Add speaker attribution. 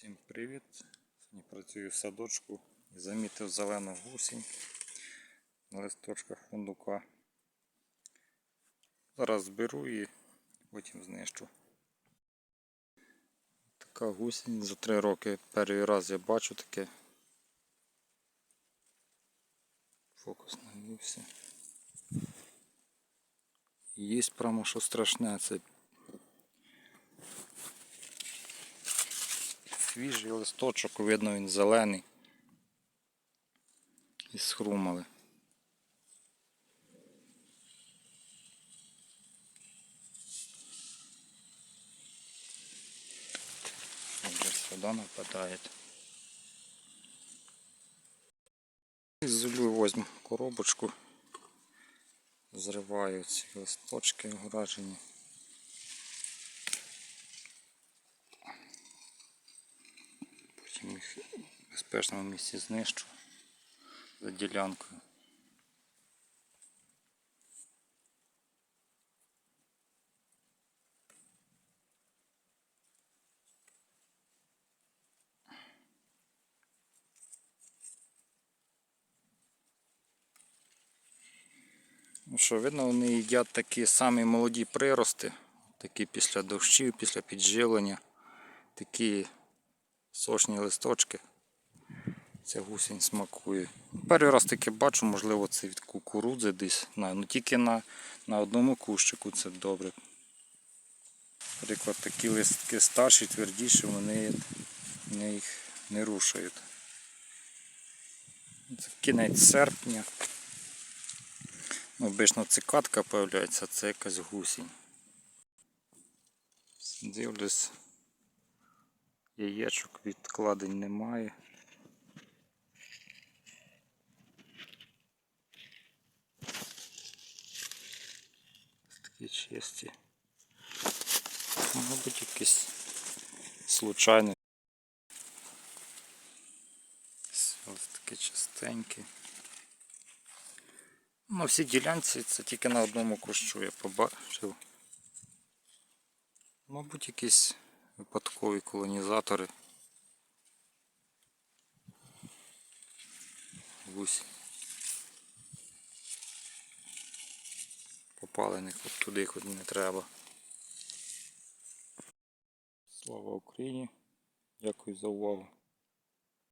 Speaker 1: Всім привіт! Сьогодні працюю в садочку і замітив зелену гусінь на листочках фундука. Зараз зберу її, потім знищу. Така гусінь за три роки. Перший раз я бачу таке. Фокус навівся. Є прямо що страшне, це свіжий листочок, видно він зелений. І схрумали. Сюди нападає. Ізолюю возьму коробочку, зриваю ці листочки огражені. Їх в безпечному місці знищу за ділянкою. Ну що, видно, вони їдять такі самі молоді прирости, такі після дощів, після підживлення, такі сочні листочки. Ця гусінь смакує. Перший раз таке бачу, можливо, це від кукурудзи десь. Ну тільки на, на одному кущику це добре. Наприклад, такі листки старші, твердіші, вони, вони їх не рушають. Це кінець серпня. Ну, Обично цикатка появляється, це якась гусінь. Дивлюсь, яєчок відкладень немає. Такі чисті. Мабуть, якийсь случайний. Ось такі чистенькі. На всій ділянці це тільки на одному кущу я побачив. Мабуть, якісь випадкові колонізатори. Гусь. Попали не туди, куди не треба. Слава Україні! Дякую за увагу.